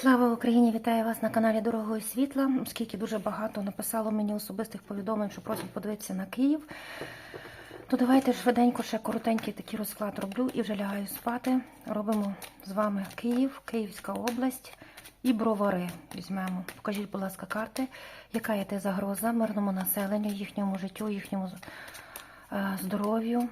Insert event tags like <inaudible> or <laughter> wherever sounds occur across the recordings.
Слава Україні! Вітаю вас на каналі Дорогою Світла. Оскільки дуже багато написало мені особистих повідомлень, що просять подивитися на Київ. То давайте швиденько ще коротенький такий розклад роблю і вже лягаю спати. Робимо з вами Київ, Київська область і бровари. Візьмемо. Покажіть, будь ласка, карти, яка є те загроза мирному населенню, їхньому життю, їхньому е, здоров'ю.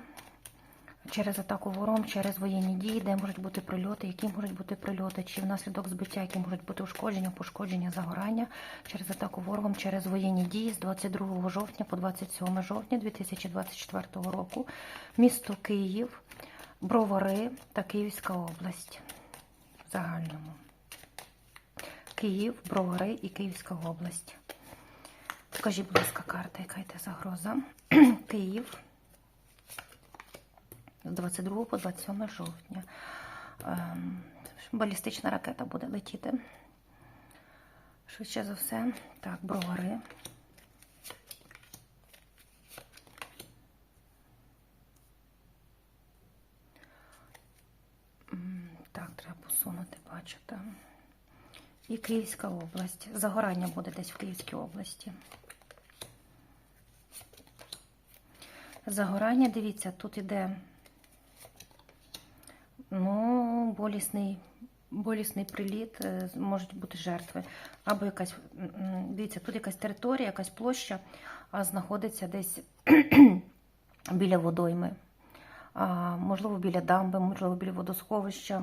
Через атаку вором, через воєнні дії, де можуть бути прильоти, які можуть бути прильоти, чи внаслідок збиття, які можуть бути ушкодження, пошкодження, загорання, через атаку ворогом, через воєнні дії з 22 жовтня по 27 жовтня 2024 року. Місто Київ, Бровари та Київська область в загальному. Київ, Бровари і Київська область. Покажіть, будь ласка, карта, яка йде загроза. <clears throat> Київ з 22 по 27 жовтня. Ем, Балістична ракета буде летіти. Швидше за все. Так, бровари. Так, треба посунути, бачите. І Київська область. Загорання буде десь в Київській області. Загорання, дивіться, тут іде Ну, болісний, болісний приліт, е, можуть бути жертви. Або якась, дивіться, тут якась територія, якась площа, знаходиться десь <clears throat> біля водойми. Можливо, біля дамби, можливо, біля водосховища.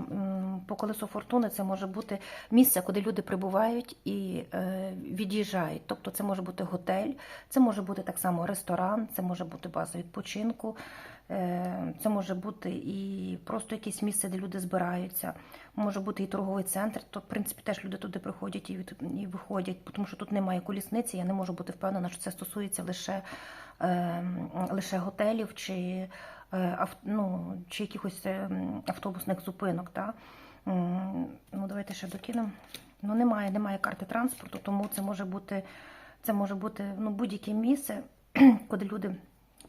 По колесу фортуни це може бути місце, куди люди прибувають і е, від'їжджають. Тобто це може бути готель, це може бути так само ресторан, це може бути база відпочинку, це може бути і просто якесь місце, де люди збираються. Може бути і торговий центр. То, в принципі, теж люди туди приходять і, і виходять, тому що тут немає колісниці. Я не можу бути впевнена, що це стосується лише, е, лише готелів чи е, ну, чи якихось е, автобусних зупинок. Та? Ну, давайте ще докинемо. Ну, немає, немає карти транспорту, тому це може бути, бути ну, будь-яке місце, <clears throat> куди люди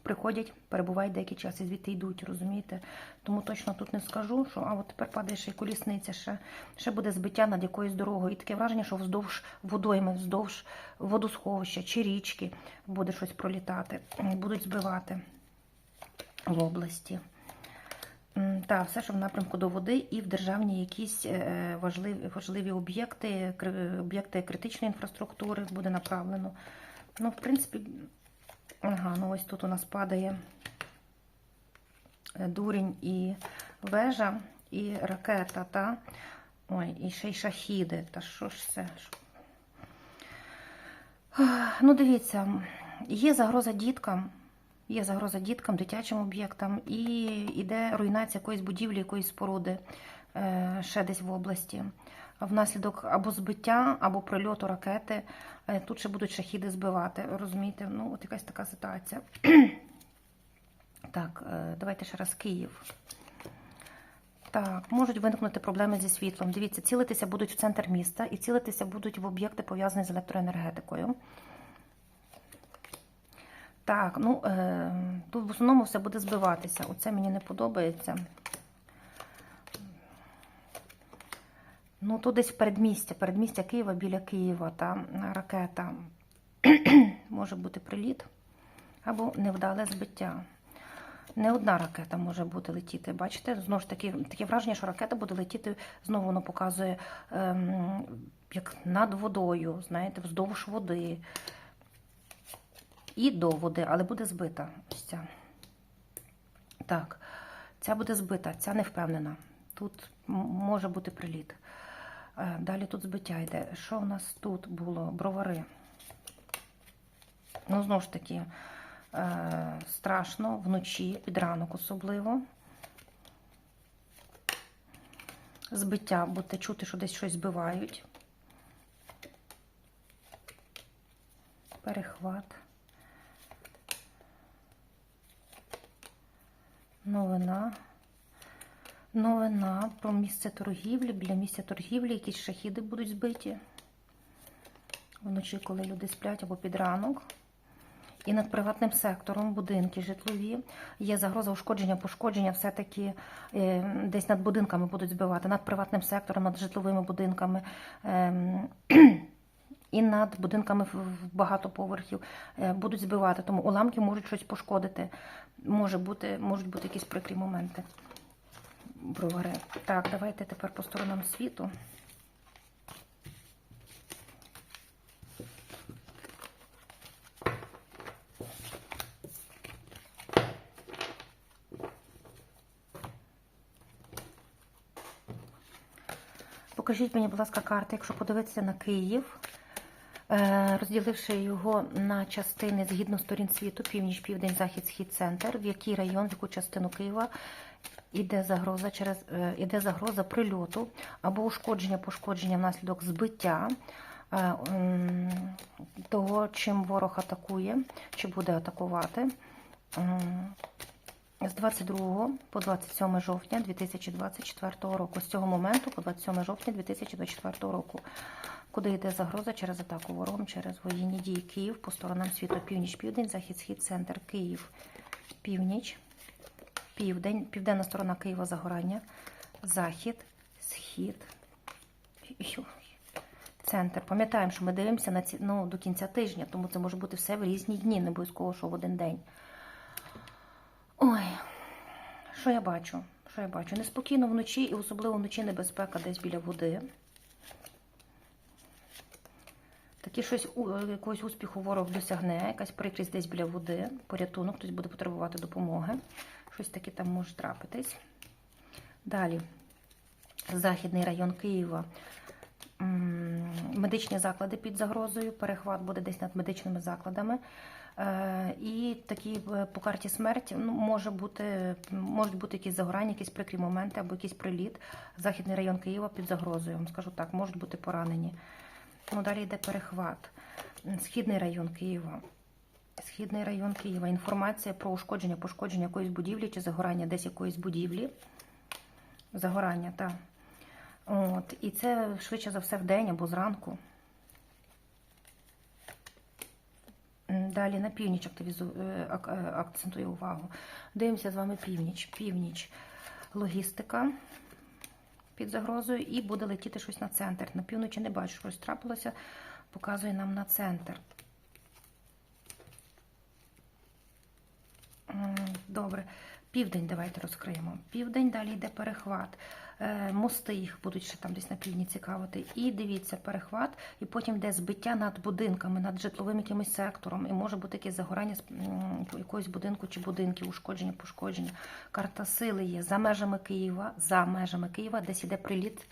приходять, перебувають деякий час і звідти йдуть, розумієте? Тому точно тут не скажу, що а от тепер падає ще й колісниця, ще, ще буде збиття над якоюсь дорогою. І таке враження, що вздовж водойми, вздовж водосховища чи річки буде щось пролітати, будуть збивати в області. Та, все, що в напрямку до води і в державні якісь е, важливі, важливі об'єкти, об'єкти критичної інфраструктури буде направлено. Ну, в принципі, ага, ну ось тут у нас падає дурень і вежа, і ракета, та? Ой, і ще й шахіди. Та що ж це? Ну, дивіться, є загроза діткам. Є загроза діткам, дитячим об'єктам, і йде руйнація якоїсь будівлі, якоїсь споруди е, ще десь в області. Внаслідок або збиття, або прильоту ракети. Е, Тут ще будуть шахіди збивати. Розумієте? Ну, от якась така ситуація. <clears throat> Так, е, давайте ще раз Київ. Так, можуть виникнути проблеми зі світлом. Дивіться, цілитися будуть в центр міста і цілитися будуть в об'єкти, пов'язані з електроенергетикою. Так, ну е, тут в основному все буде збиватися. Оце мені не подобається. Ну, тут десь передмістя, передмістя Києва біля Києва, та ракета. <clears throat> може бути приліт або невдале збиття. Не одна ракета може бути летіти. Бачите, знову ж таки, таке враження, що ракета буде летіти, знову воно показує ем, як над водою, знаєте, вздовж води і до води, але буде збита. Ось ця. Так, ця буде збита, ця не впевнена. Тут може бути приліт. Е, Далі тут збиття йде. Що в нас тут було? Бровари. Ну, знову ж таки, е, страшно вночі, під ранок особливо. Збиття, будете чути, що десь щось збивають. Перехват. Новина. Новина про місце торгівлі. Біля місця торгівлі якісь шахіди будуть збиті. Вночі, коли люди сплять або під ранок. І над приватним сектором будинки житлові. Є загроза ушкодження, пошкодження, все-таки е, десь над будинками будуть збивати, над приватним сектором, над житловими будинками. ем, і над будинками в багато поверхів е, будуть збивати, тому уламки можуть щось пошкодити. Може бути, можуть бути якісь прикрі моменти. Бровари. Так, давайте тепер по сторонам світу. Покажіть мені, будь ласка, карти, якщо подивитися на Київ, е, розділивши його на частини згідно сторін світу, північ, південь, захід, схід, центр, в який район, в яку частину Києва іде загроза через е, іде загроза прильоту або ушкодження, пошкодження внаслідок збиття е, того, чим ворог атакує, чи буде атакувати. З 22 по 27 жовтня 2024 року. З цього моменту по 27 жовтня 2024 року. Куди йде загроза через атаку ворогом, через воєнні дії Київ по сторонам світу. Північ, південь, захід, схід, центр, Київ, північ, південь, південна сторона Києва загорання, захід, схід, центр. Пам'ятаємо, що ми дивимося на ці, ну, до кінця тижня, тому це може бути все в різні дні, не обов'язково, що в один день. Ой, що я бачу? Що я бачу? Неспокійно вночі і особливо вночі небезпека десь біля води. Такі щось якогось успіху ворог досягне, якась прикрість десь біля води, порятунок, хтось буде потребувати допомоги. Щось таке там може трапитись. Далі, західний район Києва. Медичні заклади під загрозою, перехват буде десь над медичними закладами. Е, І такі е, по карті смерть ну, може бути, можуть бути якісь загорання, якісь прикрі моменти або якийсь приліт. Західний район Києва під загрозою. Скажу так, можуть бути поранені. Ну, далі йде перехват. Східний район Києва. Східний район Києва. Інформація про ушкодження, пошкодження якоїсь будівлі чи загорання десь якоїсь будівлі. Загорання, так. От, і це швидше за все в день або зранку. Далі на північ активізу... е, е, акцентую увагу. Дивимося з вами північ. Північ. Логістика під загрозою і буде летіти щось на центр. На півночі не бачу, щось трапилося, показує нам на центр. Добре. Південь давайте розкриємо. Південь, далі йде перехват. Е, Мости їх будуть ще там десь на півдні цікавити. І дивіться, перехват, і потім йде збиття над будинками, над житловим якимось сектором. І може бути якесь загорання якогось будинку чи будинків, ушкодження, пошкодження. Карта сили є за межами Києва, за межами Києва, десь іде приліт,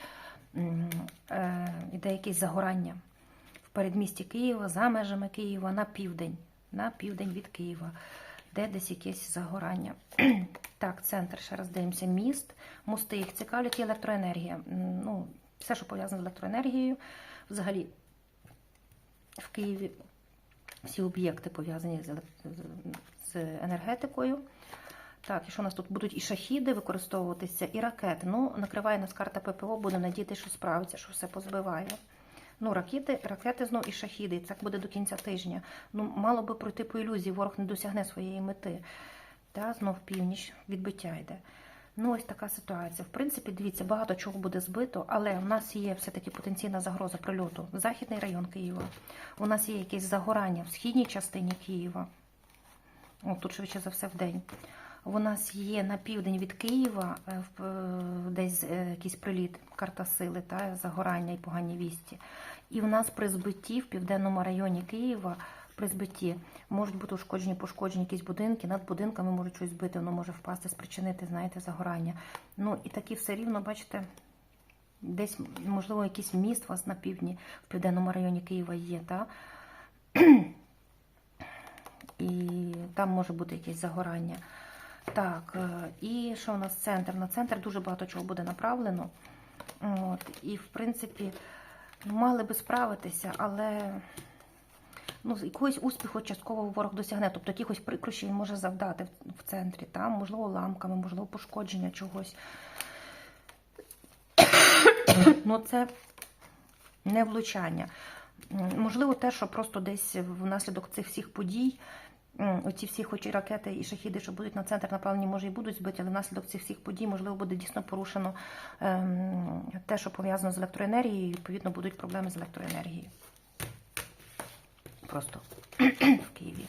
е, іде якесь загорання. В передмісті Києва, за межами Києва, на південь. На південь від Києва де десь якесь загорання. <clears throat> так, центр, ще раз дивимося, міст, мости їх цікавлять і електроенергія. Ну, все, що пов'язане з електроенергією. Взагалі, в Києві всі об'єкти пов'язані з, з- енергетикою. Так, і що у нас тут будуть і шахіди використовуватися, і ракети. Ну, накриває нас карта ППО, будемо надіятися, що справиться, що все позбиває. Ну, ракети, ракети знов і шахіди. І це буде до кінця тижня. Ну, мало би пройти по ілюзії, ворог не досягне своєї мети. Та, знов північ, відбиття йде. Ну, ось така ситуація. В принципі, дивіться, багато чого буде збито, але у нас є все-таки потенційна загроза прильоту. Західний район Києва. У нас є якесь загорання в східній частині Києва. О, тут швидше за все в день. У нас є на південь від Києва е, е, десь е, якийсь приліт, карта сили, та, загорання і погані вісті. І в нас при збитті в південному районі Києва при збитті можуть бути ушкоджені, пошкоджені якісь будинки, над будинками можуть щось збити, воно може впасти, спричинити, знаєте, загорання. Ну і такі все рівно, бачите, десь, можливо, якийсь міст у вас на півдні, в південному районі Києва є, та? <clears throat> і там може бути якесь загорання. Так, е, і що у нас центр? На центр дуже багато чого буде направлено. От, і, в принципі, ну, мали би справитися, але ну, якогось успіху частково ворог досягне. Тобто якихось прикрощів він може завдати в- центрі, там, можливо, ламками, можливо, пошкодження чогось. <coughs> ну, це не влучання. Можливо, те, що просто десь внаслідок цих всіх подій оці всі, хоч і ракети і шахіди, що будуть на центр направлені, може і будуть збиті, але внаслідок цих всіх подій, можливо, буде дійсно порушено ем, те, що пов'язано з електроенергією, і відповідно будуть проблеми з електроенергією. Просто <clears throat> в Києві.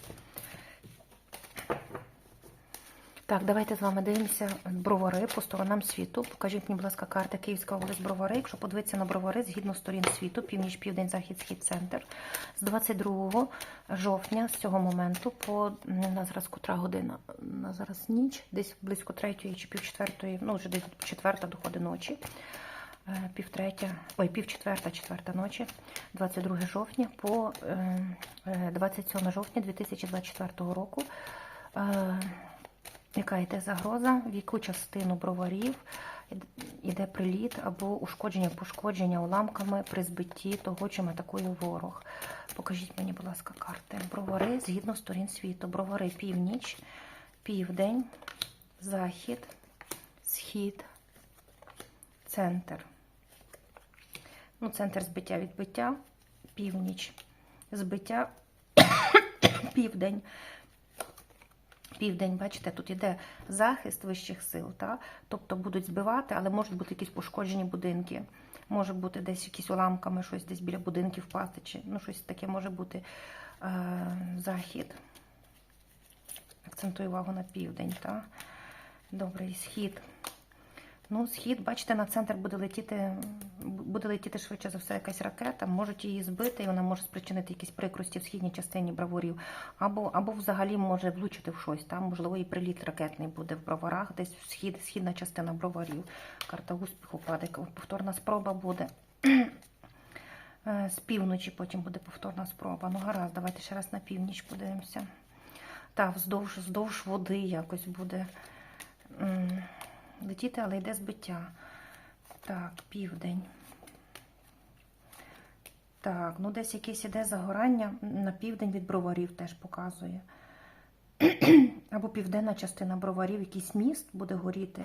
Так, давайте з вами дивимося бровари по сторонам світу. Покажіть мені, будь ласка, карта Київська область бровари. Якщо подивитися на бровари згідно сторін світу, північ, південь, захід, схід, центр. З 22 жовтня з цього моменту по на зараз котра година, на зараз ніч, десь близько третьої чи пів четвертої, ну вже десь четверта доходить ночі. Е, Пів третя, ой, пів четверта, ночі, 22 жовтня по е, е, 27 жовтня 2024 року. Яка йде загроза, в яку частину броварів йде приліт або ушкодження, пошкодження уламками при збитті того, чим атакує ворог. Покажіть мені, будь ласка, карти. Бровари згідно сторін світу. Бровари північ, південь, захід, схід, центр. Ну, центр збиття відбиття, північ, збиття, <coughs> південь. Південь, бачите, тут іде захист вищих сил, та? тобто будуть збивати, але можуть бути якісь пошкоджені будинки. Може бути десь якісь уламками, щось десь біля будинків впасти, чи ну, щось таке може бути е, захід. Акцентую увагу на південь. Та? Добре, схід. Ну, схід, бачите, на центр буде летіти, буде летіти швидше за все якась ракета, можуть її збити, і вона може спричинити якісь прикрості в східній частині браворів, або, або взагалі може влучити в щось. Там, можливо, і приліт ракетний буде в броварах, десь в схід, східна частина броварів. Карта успіху падає, повторна спроба буде. <clears throat> Е, З півночі потім буде повторна спроба. Ну, гаразд, давайте ще раз на північ подивимося. Так, вздовж, вздовж води якось буде. Летіти, але йде збиття. Так, південь. Так, ну десь якесь іде загорання на південь від броварів теж показує. <clears throat> Або південна частина броварів, якийсь міст буде горіти,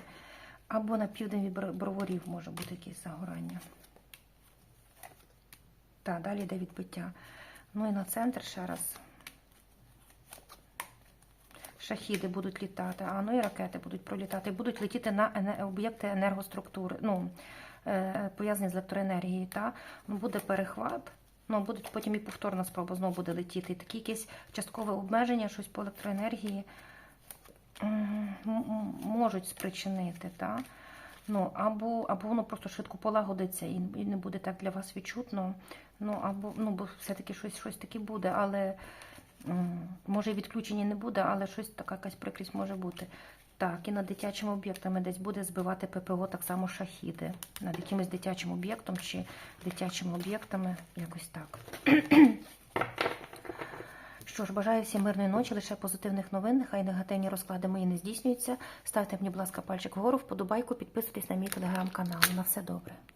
або на південь від броварів може бути якесь загорання. Так, далі йде відбиття. Ну і на центр ще раз. Шахіди будуть літати, а ну і ракети будуть пролітати, будуть летіти на об'єкти енергоструктури, ну, е, пов'язані з електроенергією. Та? Ну, буде перехват, ну, будуть потім і повторна спроба знову буде летіти. Такі якісь часткове обмеження, щось по електроенергії можуть спричинити. Та? Ну, або, або воно просто швидко полагодиться і, і не буде так для вас відчутно. Ну, або, ну, бо все-таки щось, щось таке буде, але може відключення не буде, але щось така якась прикрість може бути. Так, і над дитячими об'єктами десь буде збивати ППО так само шахіди. Над якимось дитячим об'єктом чи дитячими об'єктами, якось так. <clears throat> Що ж, бажаю всім мирної ночі, лише позитивних новин. Нехай негативні розклади мої не здійснюються. Ставте мені, будь ласка, пальчик вгору, вподобайку, підписуйтесь на мій телеграм-канал. На все добре.